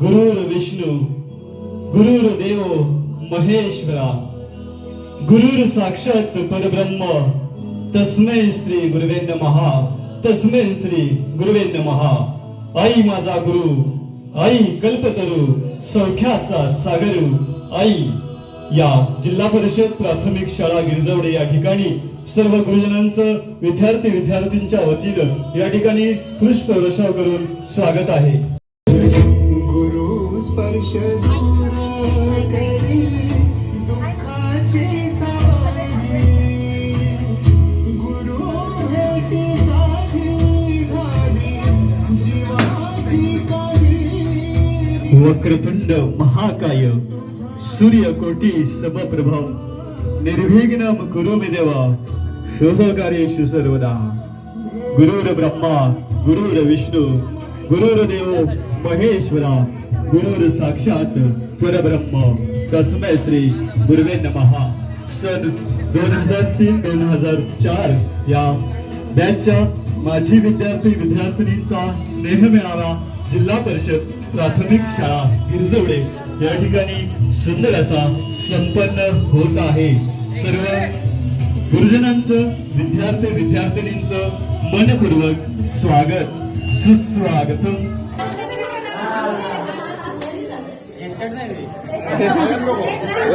गुरुर विष्णू गुरुर देव महेश्वरा गुरुर साक्षात परब्रह्म तस्मै श्री गुरुवे महा तस्मै श्री गुरुवे महा आई माझा गुरु आई कल्पतरू सौख्याचा सागरू आई. या जिल्हा परिषद प्राथमिक शाळा गिरजवडे या ठिकाणी सर्व गुरुजनांचं विद्यार्थी विद्यार्थींच्या वतीनं या ठिकाणी पुष्प वर्षाव करून स्वागत आहे. स्पर्श दूर करी दुःखाची सवारी गुरु भेटीसाठी झाली. जीवाची काही वक्रतुंड महाकाय सूर्यकोटी समप्रभाव निर्विघ्नम कुरु मे देवा शोभकार्येषु सर्वदा. गुरुर ब्रह्मा गुरुर विष्णू गुरुर देव महेश्वरा. गुरुर साक्षात परब्रह्म. तस्मय श्री गुरुवे नमहा सन दोन हजार तीन दोन हजार चार या बॅचच्या माजी विद्यार्थी विद्यार्थिनींचा स्नेह मिळावा जिल्हा परिषद प्राथमिक शाळा गिरजवडे. या ठिकाणी सुंदर असा संपन्न होत आहे. सर्व गुरुजनांचं विद्यार्थी विद्यार्थिनींचं मनपूर्वक स्वागत. सुस्वागत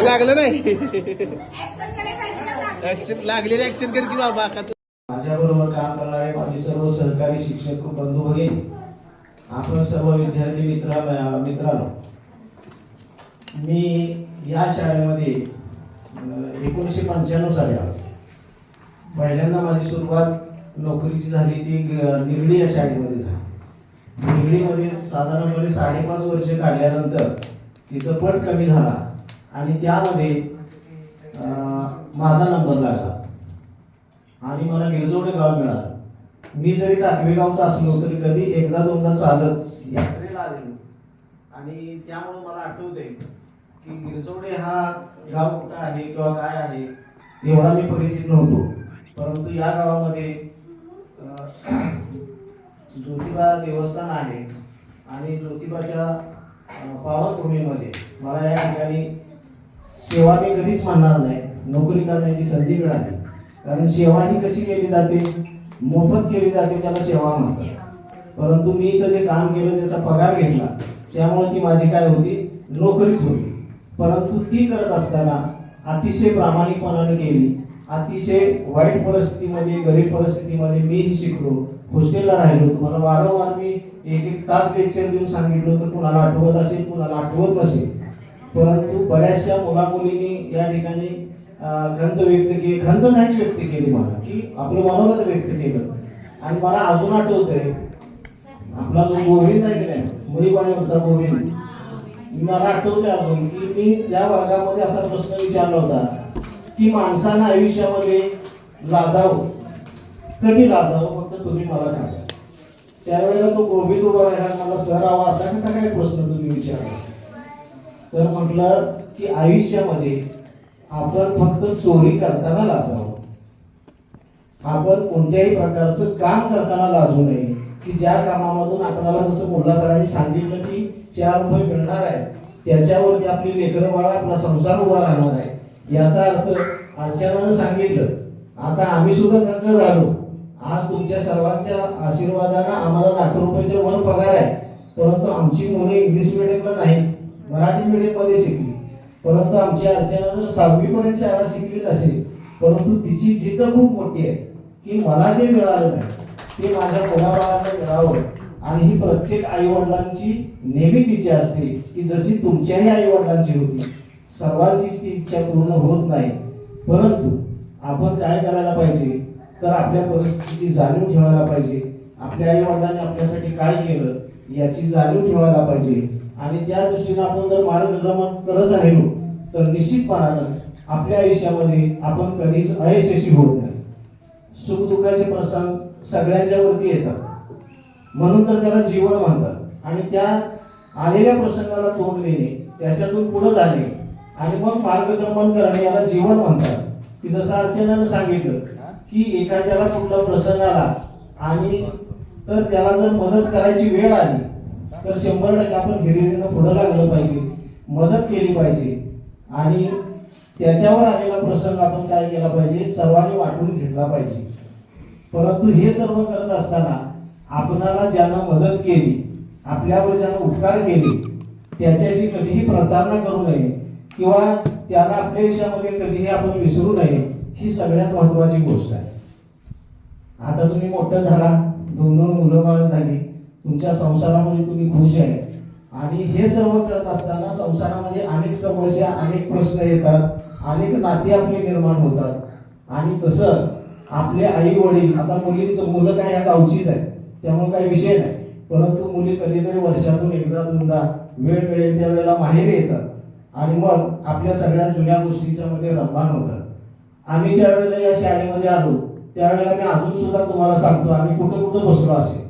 लागलं नाही. ऍक्शन लागलेले ऍक्शन कर की बाबा का माझ्याबरोबर काम करणारे माझे सर्व सहकारी शिक्षक बंधू भगिनी. आपण सर्व विद्यार्थी मित्र मित्रांनो मी या शाळेमध्ये एकोणीसशे पंच्याण्णव साली आलो. पहिल्यांदा माझी सुरुवात नोकरीची झाली ती निरडी या शाळेमध्ये झाली. निगडीमध्ये साधारणपणे साडेपाच वर्ष काढल्यानंतर तिथं पण कमी झाला. आणि त्यामध्ये माझा नंबर लागला. आणि मला गिरजोडे गाव मिळालं. मी जरी टाकवे गावचा असलो तरी कधी एकदा दोनदा चालत यात्रेला आलेलो आणि त्यामुळे मला आठवते की गिरजोडे हा गाव कुठं आहे किंवा काय आहे एवढा मी परिचित नव्हतो. परंतु या गावामध्ये ज्योतिबा देवस्थान आहे. आणि ज्योतिबाच्या पावनभूमीमध्ये मला या ठिकाणी सेवा मी कधीच म्हणणार नाही. नोकरी करण्याची संधी मिळाली. कारण सेवा ही कशी केली जाते? मोफत केली जाते त्याला सेवा म्हणतात. परंतु मी इथं जे काम केलं त्याचा पगार घेतला त्यामुळे ती माझी काय होती? नोकरीच होती. परंतु ती करत असताना अतिशय प्रामाणिकपणाने केली. अतिशय वाईट परिस्थितीमध्ये गरीब परिस्थितीमध्ये मीही शिकलो हॉस्टेलला राहिलो. तुम्हाला वारंवार मी एक एक तास लेक्चर देऊन सांगितलं तर कुणाला आठवत असेल कुणाला आठवत असेल परंतु बऱ्याचशा मुला मुलींनी या ठिकाणी खंत व्यक्त केली खंत नाहीच व्यक्त केली मला की आपलं मनोगत व्यक्त केलं. आणि मला अजून आठवत आहे आपला जो गोविंद आहे की नाही मुळीपाण्यावरचा गोविंद मला आठवते अजून की मी त्या वर्गामध्ये असा प्रश्न विचारला होता की माणसानं आयुष्यामध्ये लाजावं. कधी लाजावं? फक्त तुम्ही मला सांगा. त्यावेळेला तो गोविंद उभा राहिला. मला सर हवा असा कसा काही प्रश्न तुम्ही विचारला? तर म्हटलं की आयुष्यामध्ये आपण फक्त चोरी करताना लाजावं. आपण कोणत्याही प्रकारचं काम करताना लाजू नये. की ज्या कामामधून आपल्याला जसं मुल्ला सरांनी सांगितलं की चार रुपये मिळणार आहे त्याच्यावरती आपली लेकरं बाळा आपला संसार उभा राहणार आहे. याचा अर्थ अर्चनानं सांगितलं. आता आम्ही सुद्धा थक्क झालो. आज तुमच्या सर्वांच्या आशीर्वादानं आम्हाला लाख रुपयाचे वर पगार आहे. परंतु आमची मुलं इंग्लिश मिडियमला नाही मराठी medium मध्ये शिकली. परंतु आमची अर्चना जर सहावी पर्यंत शाळा शिकली नसेल परंतु तिची जिद्द खूप मोठी आहे की मला जे मिळालं नाही ते माझ्या मुलाबाळांना मिळावं. आणि ही प्रत्येक आई वडिलांची नेहमीच इच्छा असते की जशी तुमच्याही आई वडिलांची होती सर्वांचीच ती इच्छा पूर्ण होत नाही. परंतु आपण काय करायला पाहिजे? तर आपल्या परिस्थितीची जाणीव ठेवायला पाहिजे. आपल्या आई वडिलांनी आपल्यासाठी काय केलं याची जाणीव ठेवायला पाहिजे. आणि त्या दृष्टीने आपण जर मार्गक्रमण करत राहिलो तर निश्चितपणानं आपल्या आयुष्यामध्ये आपण कधीच अयशस्वी होत नाही. सुखदुःखाचे प्रसंग सगळ्यांच्या वरती येतात. म्हणून तर त्याला जीवन म्हणतात. आणि त्या आलेल्या प्रसंगाला तोंड देणे त्याच्यातून पुढे जाणे आणि मग मार्गक्रमण करणे याला जीवन म्हणतात. की जसं अर्चनानं सांगितलं की एखाद्याला कुठला प्रसंग आला आणि तर त्याला जर मदत करायची वेळ आली तर शंभर टक्के आपण हिरिरीनं पुढे लागलं पाहिजे मदत केली पाहिजे. आणि त्याच्यावर आलेला प्रसंग आपण काय केला पाहिजे? सर्वांनी वाटून घेतला पाहिजे. परंतु हे सर्व करत असताना आपणाला ज्यानं मदत केली आपल्यावर ज्यानं उपकार केले त्याच्याशी कधीही प्रतारणा करू नये. किंवा त्याला आपल्या देशामध्ये कधीही आपण विसरू नये ही सगळ्यात महत्वाची गोष्ट आहे. आता तुम्ही मोठं झाला दोन दोन मुलं बाळ झाली तुमच्या संसारामध्ये तुम्ही खुश आहे. आणि हे सर्व करत असताना संसारामध्ये अनेक समस्या अनेक प्रश्न येतात अनेक नाती आपली निर्माण होतात. आणि तसं आपले आई वडील आता मुलींचं मुलं काय या गावचीच आहे त्यामुळे काही विषय नाही. परंतु मुली कधीतरी वर्षातून एकदा दोनदा वेळ मिळेल त्यावेळेला माहेर येतात. आणि मग आपल्या सगळ्या जुन्या गोष्टींच्या मध्ये रममान होतात आम्ही ज्या वेळेला या शाळेमध्ये आलो त्यावेळेला मी अजून सुद्धा तुम्हाला सांगतो आम्ही कुठं कुठं बसलो असे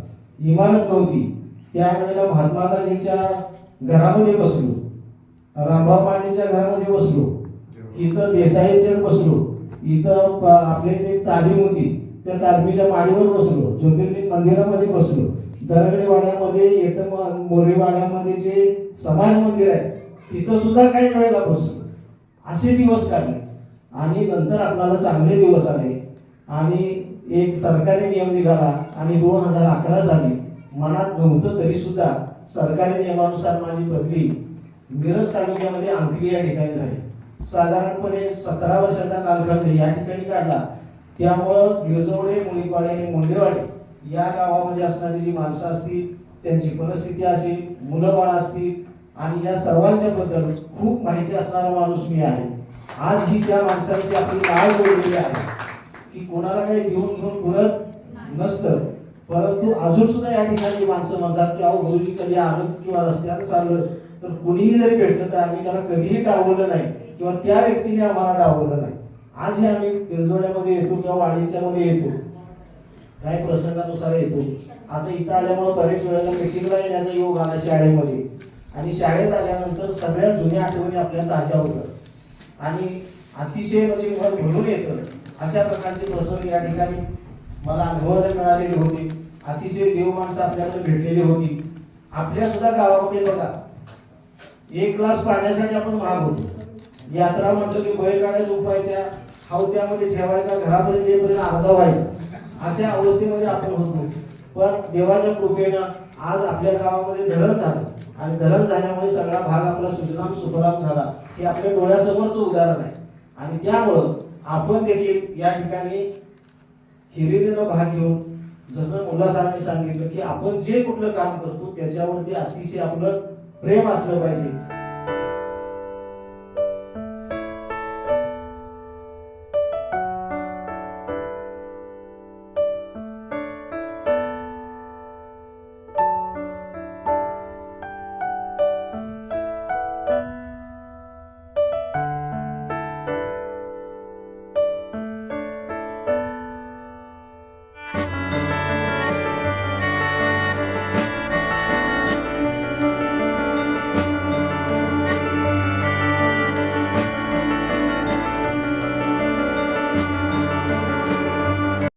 इमारत नव्हती. त्यावेळेला महात्मा गांधींच्या घरामध्ये बसलो. रामभाऊ मानेच्या घरामध्ये बसलो. इथं देसाईच्या बसलो. इथं आपले ते इथे एक तालीम होती. त्या तालमीच्या पाणीवर बसलो. ज्योतिर्लिंग मंदिरामध्ये बसलो. दरगडे वाड्यामध्ये येट मोरे वाड्यामध्ये जे समाज मंदिर आहे तिथं सुद्धा काही वेळेला बसलो. असे दिवस काढले. आणि नंतर आपल्याला चांगले दिवस आले. आणि एक सरकारी नियम निघाला आणि दोन हजार अकरा साली मनात नव्हतं तरी सुद्धा सरकारी नियमानुसार माझी बदली मिरज तालुक्यामध्ये अंकली या ठिकाणी झाली. साधारणपणे सतरा वर्षाचा कालखंड या ठिकाणी काढला. त्यामुळं गिरजवडे मुळीपाडे आणि मुंडेवाडे या गावामध्ये असणारी जी माणसं असतील त्यांची परिस्थिती असेल मुलं बाळ असतील आणि या सर्वांच्या बद्दल खूप माहिती असणारा माणूस मी आहे. आज ही त्या माणसांची आपली नाळ जोडलेली आहे की कोणाला काही घेऊन घेऊन पुरत नसतं. परंतु अजून सुद्धा या ठिकाणी माणसं म्हणतात की अहो गुरुजी कधी आलं किंवा रस्त्यानं चाललं तर कुणीही जरी भेटलं तर आम्ही त्याला कधीही डावलं नाही किंवा त्या व्यक्तीने आम्हाला डावलं नाही. आजही आम्ही तिरजोड्यामध्ये येतो किंवा वाडीच्या मध्ये येतो. काही प्रसंगानुसार येतो. आता इथं आल्यामुळे बरेच वेळेला मिटिंगला येण्याचा योग आला शाळेमध्ये. आणि शाळेत आल्यानंतर सगळ्या जुन्या आठवणी आपल्या ताज्या होतात. आणि अतिशय म्हणजे मन भरून येतं. अशा प्रकारचे प्रसंग या ठिकाणी मला अनुभवायला मिळालेले होते. अतिशय देव माणसं आपल्याकडे भेटलेली होती. आपल्या सुद्धा गावामध्ये बघा एक ग्लास पाण्यासाठी आपण महाग होतो. यात्रा म्हटलं की बैलगाड्या झोपायच्या हावत्यामध्ये ठेवायचा घरापर्यंत येईपर्यंत अर्धा व्हायचा. अशा अवस्थेमध्ये आपण होतो. पण देवाच्या कृपेनं आज आपल्या गावामध्ये धरण झालं. आणि धरण झाल्यामुळे सगळा भाग आपला सुजलाम सुफलाम झाला. हे आपल्या डोळ्यासमोरचं उदाहरण आहे. आणि त्यामुळं आपण देखील या ठिकाणी हिरिरीनं भाग घेऊन जसं मुलासाहेबांनी सांगितलं की आपण जे कुठलं काम करतो त्याच्यावरती अतिशय आपलं प्रेम असलं पाहिजे.